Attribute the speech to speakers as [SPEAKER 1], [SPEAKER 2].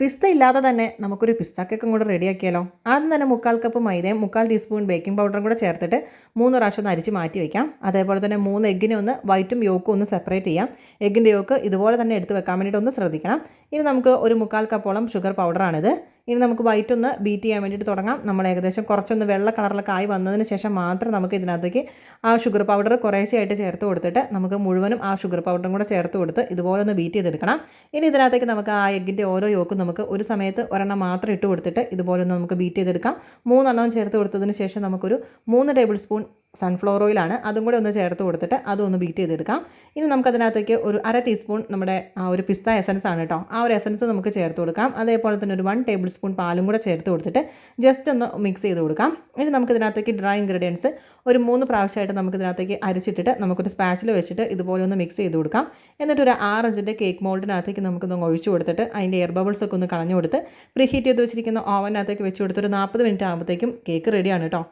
[SPEAKER 1] പിസ്ത ഇല്ലാതെ തന്നെ നമുക്കൊരു പിസ്ത കേക്കും കൂടെ റെഡിയാക്കിയാലോ? ആദ്യം തന്നെ മുക്കാൽ കപ്പ് മൈദയും മുക്കാൽ ടീസ്പൂൺ ബേക്കിംഗ് പൗഡറും കൂടെ ചേർത്തിട്ട് മൂന്ന് പ്രാവശ്യം ഒന്ന് അരിച്ച് മാറ്റി വയ്ക്കാം അതേപോലെ തന്നെ മൂന്ന് എഗ്ഗിനെ ഒന്ന് വൈറ്റും യോക്കും ഒന്ന് സെപ്പറേറ്റ് ചെയ്യാം. എഗ്ഗിന്റെ യോക്ക് ഇതുപോലെ തന്നെ എടുത്ത് വെക്കാൻ വേണ്ടിയിട്ട് ഒന്ന് ശ്രദ്ധിക്കണം. ഇനി നമുക്ക് ഒരു മുക്കാൽ കപ്പോളം ഷുഗർ പൗഡറാണിത് ഇനി നമുക്ക് വൈറ്റ് ഒന്ന് ബീറ്റ് ചെയ്യാൻ വേണ്ടിയിട്ട് തുടങ്ങാം. നമ്മൾ ഏകദേശം കുറച്ചൊന്ന് വെള്ള കളറിലൊക്കെ ആയി വന്നതിന് ശേഷം മാത്രം നമുക്ക് ഇതിനകത്തേക്ക് ആ ഷുഗർ പൗഡർ കുറേശ്ശെയായിട്ട് ചേർത്ത് കൊടുത്തിട്ട് നമുക്ക് മുഴുവനും ആ ഷുഗർ പൗഡറും കൂടെ ചേർത്ത് കൊടുത്ത് ഇതുപോലെ ഒന്ന് ബീറ്റ് ചെയ്തെടുക്കണം. ഇനി ഇതിനകത്തേക്ക് നമുക്ക് ആ എഗ്ഗിന്റെ ഓരോ യോക്കും നമുക്ക് ഒരു സമയത്ത് ഒരെണ്ണം മാത്രം ഇട്ട് കൊടുത്തിട്ട് ഇതുപോലെ ഒന്ന് നമുക്ക് ബീറ്റ് ചെയ്തെടുക്കാം. മൂന്നെണ്ണവും ചേർത്ത് കൊടുത്തതിന് ശേഷം നമുക്കൊരു മൂന്ന് ടേബിൾ സ്പൂൺ സൺഫ്ലവർ ഓയിലാണ് അതും കൂടെ ഒന്ന് ചേർത്ത് കൊടുത്തിട്ട് അതൊന്ന് ബീറ്റ് ചെയ്തെടുക്കാം. ഇനി നമുക്കതിനകത്തേക്ക് ഒരു അര ടീസ്പൂൺ നമ്മുടെ ആ ഒരു പിസ്ത എസൻസ് ആണ് കേട്ടോ ആ ഒരു എസൻസ് നമുക്ക് ചേർത്ത് കൊടുക്കാം. അതേപോലെ തന്നെ ഒരു വൺ ടേബിൾ സ്പൂൺ പാലും കൂടെ ചേർത്ത് കൊടുത്തിട്ട് ജസ്റ്റ് ഒന്ന് മിക്സ് ചെയ്ത് കൊടുക്കാം. ഇനി നമുക്കിതിനകത്തേക്ക് ഡ്രൈ ഇൻഗ്രീഡിയൻസ് ഒരു മൂന്ന് പ്രാവശ്യമായിട്ട് നമുക്കിതിനകത്തേക്ക് അരിച്ചിട്ടിട്ട് നമുക്കൊരു സ്പാച്ചിൽ വെച്ചിട്ട് ഇതുപോലെ ഒന്ന് മിക്സ് ചെയ്ത് കൊടുക്കാം. എന്നിട്ട് ഒരു ആറ് കേക്ക് മോൾഡിനകത്തേക്ക് നമുക്കൊന്ന് ഒഴിച്ചു കൊടുത്തിട്ട് അതിന്റെ എയർ ബബിൾസ് ഒക്കെ ഒന്ന് കളഞ്ഞു കൊടുത്ത് പ്രീഹീറ്റ് ചെയ്ത് വെച്ചിരിക്കുന്ന ഓവനകത്തേക്ക് വെച്ച് കൊടുത്തൊരു നാൽപ്പത് മിനിറ്റ് ആകുമ്പോഴത്തേക്കും കേക്ക് റെഡിയാണ് കേട്ടോ